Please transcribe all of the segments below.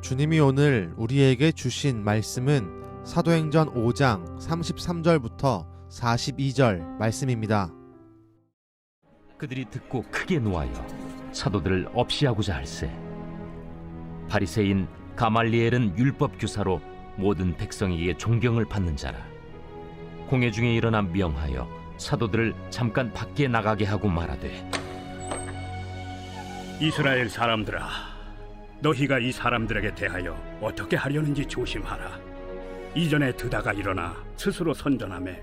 주님이 오늘 우리에게 주신 말씀은 사도행전 5장 33절부터 42절 말씀입니다. 그들이 듣고 크게 노하여 사도들을 없이하고자 할세 바리새인 가말리엘은 율법 교사로 모든 백성에게 존경을 받는 자라 공회 중에 일어나 명하여 사도들을 잠깐 밖에 나가게 하고 말하되 이스라엘 사람들아, 너희가 이 사람들에게 대하여 어떻게 하려는지 조심하라. 이전에 드다가 일어나 스스로 선전함에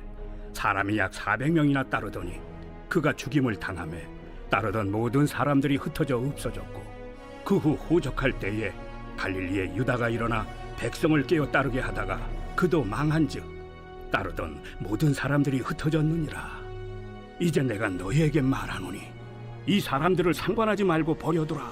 사람이 약 400명이나 따르더니 그가 죽임을 당함에 따르던 모든 사람들이 흩어져 없어졌고 그 후 호적할 때에 갈릴리에 유다가 일어나 백성을 깨어 따르게 하다가 그도 망한즉 따르던 모든 사람들이 흩어졌느니라. 이제 내가 너희에게 말하노니 이 사람들을 상관하지 말고 버려두라.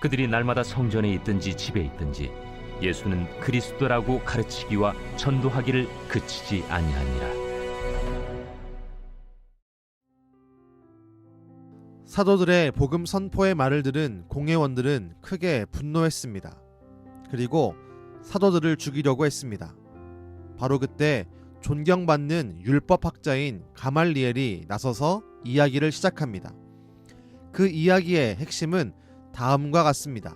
그들이 날마다 성전에 있든지 집에 있든지 예수는 그리스도라고 가르치기와 전도하기를 그치지 아니하니라 사도들의 복음 선포의 말을 들은 공회원들은 크게 분노했습니다. 그리고 사도들을 죽이려고 했습니다. 바로 그때 존경받는 율법학자인 가말리엘이 나서서 이야기를 시작합니다. 그 이야기의 핵심은 다음과 같습니다.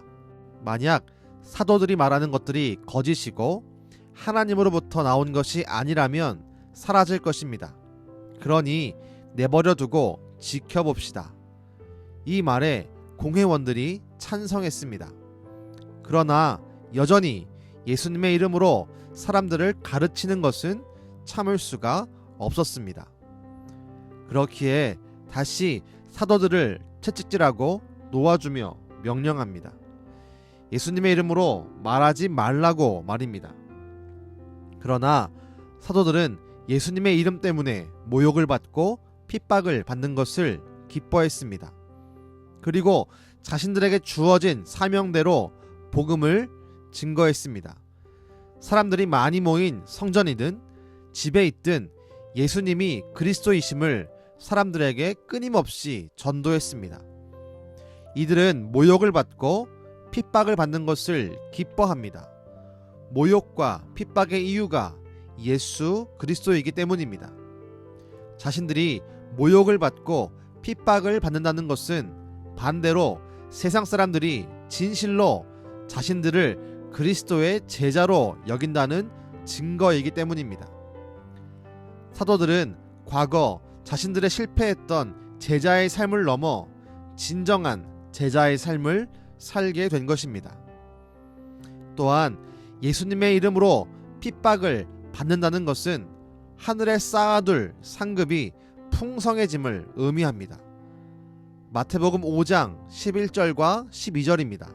만약 사도들이 말하는 것들이 거짓이고 하나님으로부터 나온 것이 아니라면 사라질 것입니다. 그러니 내버려 두고 지켜봅시다. 이 말에 공회원들이 찬성했습니다. 그러나 여전히 예수님의 이름으로 사람들을 가르치는 것은 참을 수가 없었습니다. 그렇기에 다시 사도들을 채찍질하고 놓아주며 명령합니다. 예수님의 이름으로 말하지 말라고 말입니다. 그러나 사도들은 예수님의 이름 때문에 모욕을 받고 핍박을 받는 것을 기뻐했습니다. 그리고 자신들에게 주어진 사명대로 복음을 증거했습니다. 사람들이 많이 모인 성전이든 집에 있든 예수님이 그리스도이심을 사람들에게 끊임없이 전도했습니다. 이들은 모욕을 받고 핍박을 받는 것을 기뻐합니다. 모욕과 핍박의 이유가 예수 그리스도이기 때문입니다. 자신들이 모욕을 받고 핍박을 받는다는 것은 반대로 세상 사람들이 진실로 자신들을 그리스도의 제자로 여긴다는 증거이기 때문입니다. 사도들은 과거 자신들의 실패했던 제자의 삶을 넘어 진정한 제자의 삶을 살게 된 것입니다. 또한 예수님의 이름으로 핍박을 받는다는 것은 하늘에 쌓아둘 상급이 풍성해짐을 의미합니다. 마태복음 5장 11절과 12절입니다.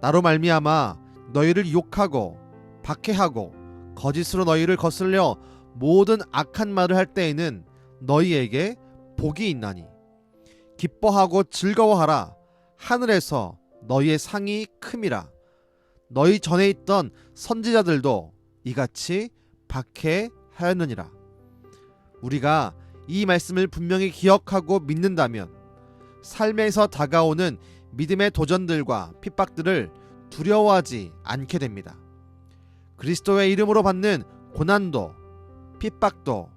나로 말미암아 너희를 욕하고 박해하고 거짓으로 너희를 거슬려 모든 악한 말을 할 때에는 너희에게 복이 있나니 기뻐하고 즐거워하라 하늘에서 너희의 상이 큼이라 너희 전에 있던 선지자들도 이같이 박해하였느니라 우리가 이 말씀을 분명히 기억하고 믿는다면 삶에서 다가오는 믿음의 도전들과 핍박들을 두려워하지 않게 됩니다. 그리스도의 이름으로 받는 고난도, 핍박도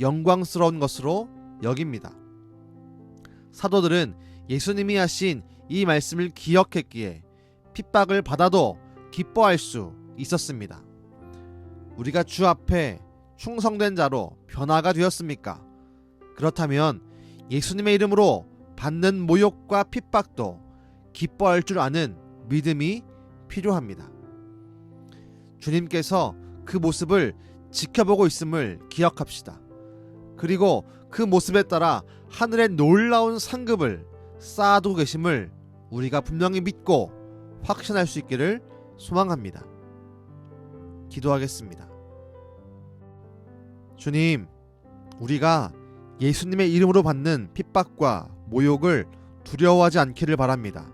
영광스러운 것으로 여깁니다. 사도들은 예수님이 하신 이 말씀을 기억했기에 핍박을 받아도 기뻐할 수 있었습니다. 우리가 주 앞에 충성된 자로 변화가 되었습니까? 그렇다면 예수님의 이름으로 받는 모욕과 핍박도 기뻐할 줄 아는 믿음이 필요합니다. 주님께서 그 모습을 지켜보고 있음을 기억합시다. 그리고 그 모습에 따라 하늘의 놀라운 상급을 쌓아두고 계심을 우리가 분명히 믿고 확신할 수 있기를 소망합니다. 기도하겠습니다. 주님, 우리가 예수님의 이름으로 받는 핍박과 모욕을 두려워하지 않기를 바랍니다.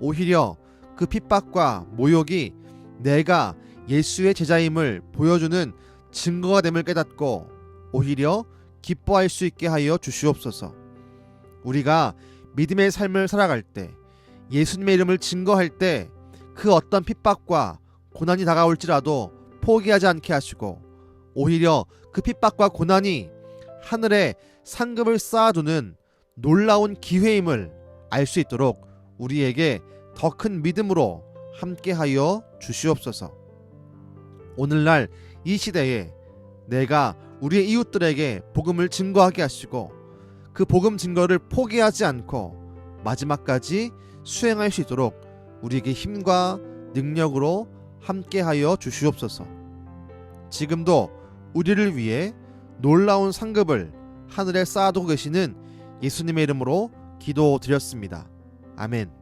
오히려 그 핍박과 모욕이 내가 예수의 제자임을 보여주는 증거가 됨을 깨닫고 오히려 기뻐할 수 있게 하여 주시옵소서. 우리가 믿음의 삶을 살아갈 때 예수님의 이름을 증거할 때 그 어떤 핍박과 고난이 다가올지라도 포기하지 않게 하시고 오히려 그 핍박과 고난이 하늘에 상급을 쌓아두는 놀라운 기회임을 알 수 있도록 우리에게 더 큰 믿음으로 함께하여 주시옵소서. 오늘날 이 시대에 내가 우리의 이웃들에게 복음을 증거하게 하시고 그 복음 증거를 포기하지 않고 마지막까지 수행할 수 있도록 우리에게 힘과 능력으로 함께하여 주시옵소서. 지금도 우리를 위해 놀라운 상급을 하늘에 쌓아두고 계시는 예수님의 이름으로 기도드렸습니다. 아멘.